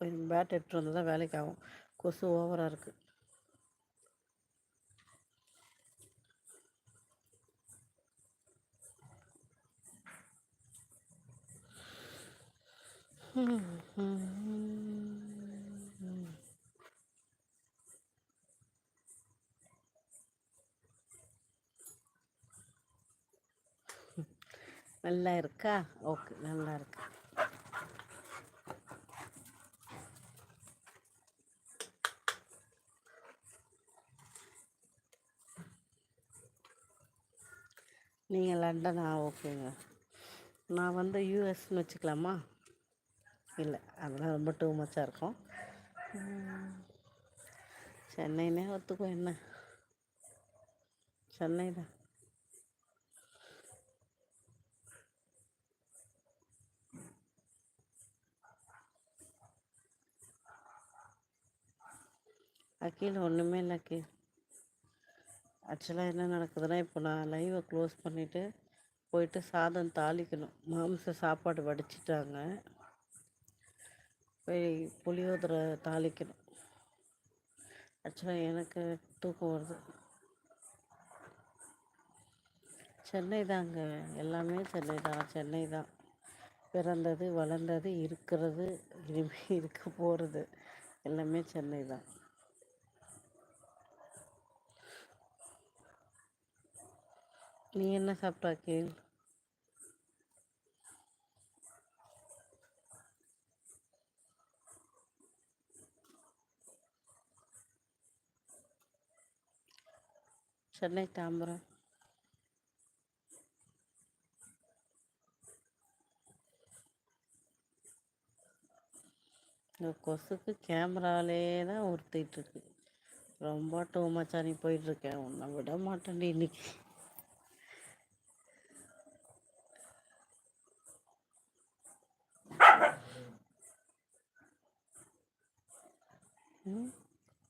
Bad எடுத்துகிட்டு வந்தால் தான் வேலைக்கு ஆகும். கொசு ஓவராக இருக்குது நல்லா இருக்கா? ஓகே நல்லா இருக்கு. நீங்கள் லண்டனா? ஓகேங்க. நான் வந்து யூஎஸ்ன்னு வச்சுக்கலாமா? இல்லை அதெல்லாம் ரொம்ப டூ மச்சாக இருக்கும். சென்னைனே ஒத்துக்கும் என்ன? சென்னை தான். அக்கீல் ஒன்றுமே இல்லை அக்கீல் ஆக்சுவலாக என்ன நடக்குதுன்னா இப்போ நான் லைவை க்ளோஸ் பண்ணிவிட்டு போயிட்டு சாதம் தாளிக்கணும். மாம்ச சாப்பாடு வடிச்சிட்டாங்க. போய் புளியோதரை தாளிக்கணும். ஆக்சுவலாக எனக்கு தூக்கம் வருது. சென்னை தாங்க. எல்லாமே சென்னை தான். சென்னை தான். பிறந்தது வளர்ந்தது இருக்கிறது இனிமேல் இருக்க போகிறது எல்லாமே சென்னை தான். நீ என்ன சாப்பிட்டா சென்னை தாம்பரம். இந்த கொசுக்கு கேமராலே தான் உறுத்திட்டு ரொம்ப டூ மச்சானி போயிட்டுருக்கேன் உன்னை விட மாட்டேன்டி இன்னைக்கு.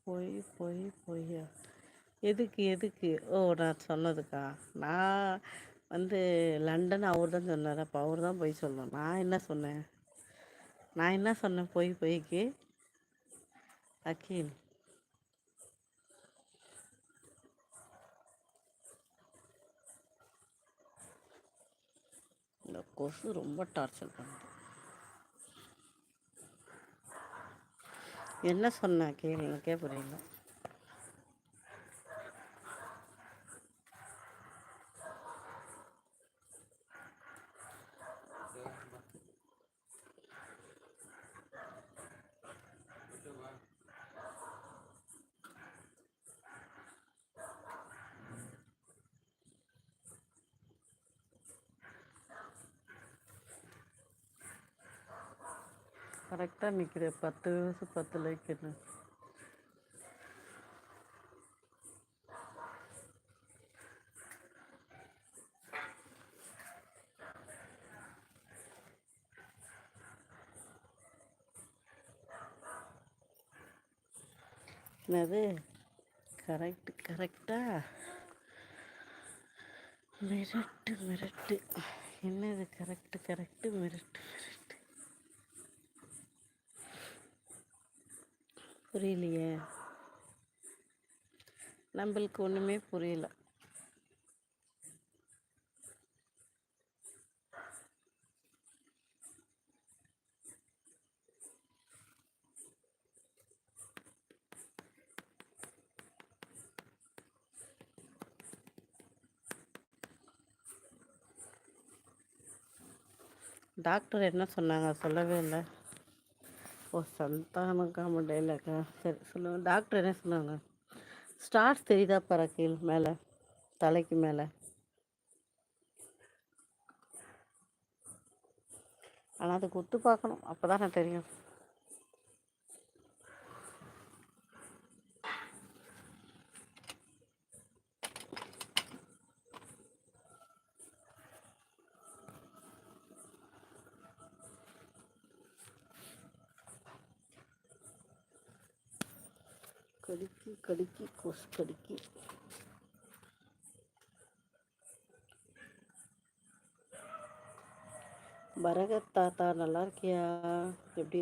பொய் பொய் பொய்யா எதுக்கு எதுக்கு? ஓ நான் சொன்னதுக்கா? நான் வந்து லண்டன் அவர் தான் சொன்னார். அப்போ அவர் தான் பொய் சொல்லணும். நான் என்ன சொன்னேன்? நான் என்ன சொன்னேன்? பொய் பொய்க்கு. அக்கீல் இந்த கொசு ரொம்ப டார்ச்சர் பண்ணுது. என்ன சொன்னேன் கேள்வி எனக்கே புரியல கரெக்டாக நிற்கிற பத்து வயசு பத்து லைக் என்ன? என்னது? கரெக்ட் கரெக்டாக மிரட்டு மிரட்டு. என்னது? கரெக்டு கரெக்டு மிரட்டு மிரட்டு. புரியலையே. நம்மளுக்கு ஒன்றுமே புரியல. டாக்டர் என்ன சொன்னாங்க? சொல்லவே இல்லை. ஓ சந்தானக்கா முடியலக்கா சரி சொல்லுங்கள் டாக்டர் என்ன சொன்னாங்க? ஸ்டார்ஸ் தெரியுதா பறக்கையில் மேலே? தலைக்கு மேலே? ஆனால் அதை குத்து பார்க்கணும். அப்போ தான் நான் தெரியும். கடிக்கி கடிக்கி கொசு கடிக்கி பரகத் தாத்தா நல்லா இருக்கியா எப்படி